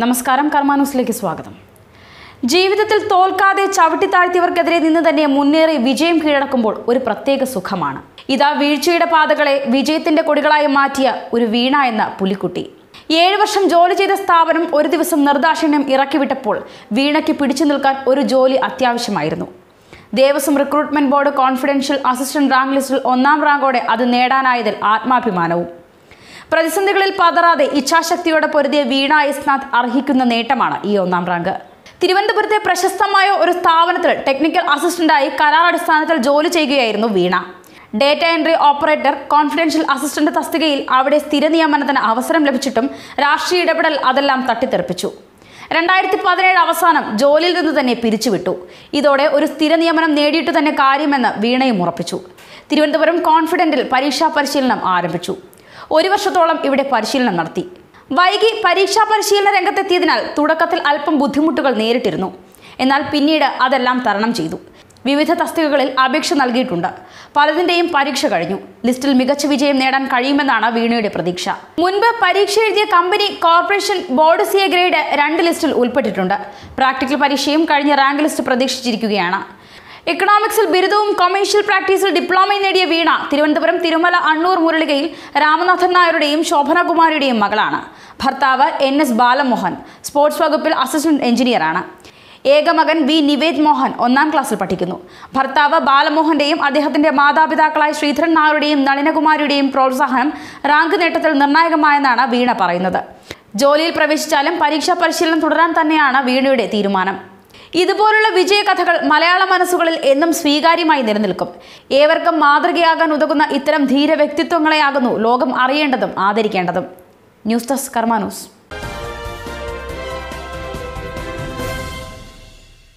നമസ്കാരം കർമാനൂസിലേക്ക് സ്വാഗതം. ജീവിതത്തിൽ തോൽക്കാതെ ചവിട്ടിത്താഴ്ത്തിയവർക്കെതിരെ നിന്ന് തന്നെ മുന്നേറി വിജയം കീഴടക്കുമ്പോൾ ഒരു പ്രത്യേക സുഖമാണ്. ഇതാ വീഴ്ചയുടെ പാതകളെ വിജയത്തിന്റെ കൊടികളായി മാറ്റിയ ഒരു വീണ എന്ന പുലിക്കുട്ടി. ഏഴ് വർഷം ജോലി ചെയ്ത സ്ഥാപനം ഒരു ദിവസം നിർദാക്ഷിണ്യം ഇറക്കിവിട്ടപ്പോൾ വീണയ്ക്ക് പിടിച്ചു നിൽക്കാൻ ഒരു ജോലി അത്യാവശ്യമായിരുന്നു. Devaswom recruitment board confidential assistant rank ലിസ്റ്റിൽ ഒന്നാം റാങ്കോടെ അത് നേടാനായതിൽ ആത്മാഭിമാനവും. പ്രതിസന്ധികളിൽ പതറാതെ ഇച്ഛാശക്തിയോടെ പൊരുതിയ വീണ ഐസ്നാഥ് അർഹിക്കുന്ന നേട്ടമാണ് ഈ ഒന്നാം റാങ്ക്. തിരുവനന്തപുരത്തെ പ്രശസ്തമായ ഒരു സ്ഥാപനത്തിൽ ടെക്നിക്കൽ അസിസ്റ്റന്റായി കരാറടിസ്ഥാനത്തിൽ ജോലി ചെയ്യുകയായിരുന്നു Veena. Data entry operator confidential assistant തസ്തികയിൽ അവിടെ സ്ഥിര നിയമനത്തിന് അവസരം ലഭിച്ചിട്ടും രാഷ്ട്രീയ ഇടപെടൽ അതെല്ലാം തട്ടിത്തെറിപ്പിച്ചു. രണ്ടായിരത്തി പതിനേഴ് അവസാനം ജോലിയിൽ നിന്ന് തന്നെ പിരിച്ചുവിട്ടു. ഇതോടെ ഒരു സ്ഥിര നിയമനം നേടിയിട്ട് തന്നെ കാര്യമെന്ന് വീണയും ഉറപ്പിച്ചു. തിരുവനന്തപുരം കോൺഫിഡന്റിൽ പരീക്ഷാ പരിശീലനം ആരംഭിച്ചു. ഒരു വർഷത്തോളം ഇവിടെ പരിശീലനം നടത്തി. വൈകി പരീക്ഷാ പരിശീലന രംഗത്തെത്തിയതിനാൽ തുടക്കത്തിൽ അല്പം ബുദ്ധിമുട്ടുകൾ നേരിട്ടിരുന്നു. എന്നാൽ പിന്നീട് അതെല്ലാം തരണം ചെയ്തു. വിവിധ തസ്തികകളിൽ അപേക്ഷ നൽകിയിട്ടുണ്ട്. പലതിന്റെയും പരീക്ഷ കഴിഞ്ഞു. ലിസ്റ്റിൽ മികച്ച വിജയം നേടാൻ കഴിയുമെന്നാണ് വീണയുടെ പ്രതീക്ഷ. മുൻപ് പരീക്ഷ എഴുതിയ company corporation board C grade രണ്ട് ലിസ്റ്റിൽ ഉൾപ്പെട്ടിട്ടുണ്ട്. പ്രാക്ടിക്കൽ പരീക്ഷയും കഴിഞ്ഞ റാങ്ക് ലിസ്റ്റ് പ്രതീക്ഷിച്ചിരിക്കുകയാണ്. എക്കണോമിക്സിൽ ബിരുദവും കൊമേഴ്ഷ്യൽ പ്രാക്ടീസിൽ ഡിപ്ലോമയും നേടിയ വീണ തിരുവനന്തപുരം തിരുമല അണ്ണൂർ മുരളികയിൽ രാമനാഥൻ നായരുടെയും ശോഭനകുമാരിയുടെയും മകളാണ്. ഭർത്താവ് എൻ എസ് ബാലമോഹൻ സ്പോർട്സ് വകുപ്പിൽ അസിസ്റ്റന്റ് എഞ്ചിനീയറാണ് ഏകമകൻ വി. നിവേദ് മോഹൻ ഒന്നാം ക്ലാസ്സിൽ പഠിക്കുന്നു. ഭർത്താവ് ബാലമോഹന്റെയും അദ്ദേഹത്തിന്റെ മാതാപിതാക്കളായ ശ്രീധരൻ നായരുടെയും നളിനകുമാരിയുടെയും പ്രോത്സാഹനം റാങ്ക് നേട്ടത്തിൽ നിർണായകമായെന്നാണ് വീണ പറയുന്നത്. ജോലിയിൽ പ്രവേശിച്ചാലും പരീക്ഷാ പരിശീലനം തുടരാൻ തന്നെയാണ് വീണയുടെ തീരുമാനം. ഇതുപോലുള്ള വിജയകഥകൾ മലയാള മനസ്സുകളിൽ എന്നും സ്വീകാര്യമായി നിലനിൽക്കും. ഏവർക്കും മാതൃകയാകാൻ ഉതകുന്ന ഇത്തരം ധീര വ്യക്തിത്വങ്ങളെയാകുന്നു ലോകം അറിയേണ്ടതും ആദരിക്കേണ്ടതും. News desk കർമാനൂസ്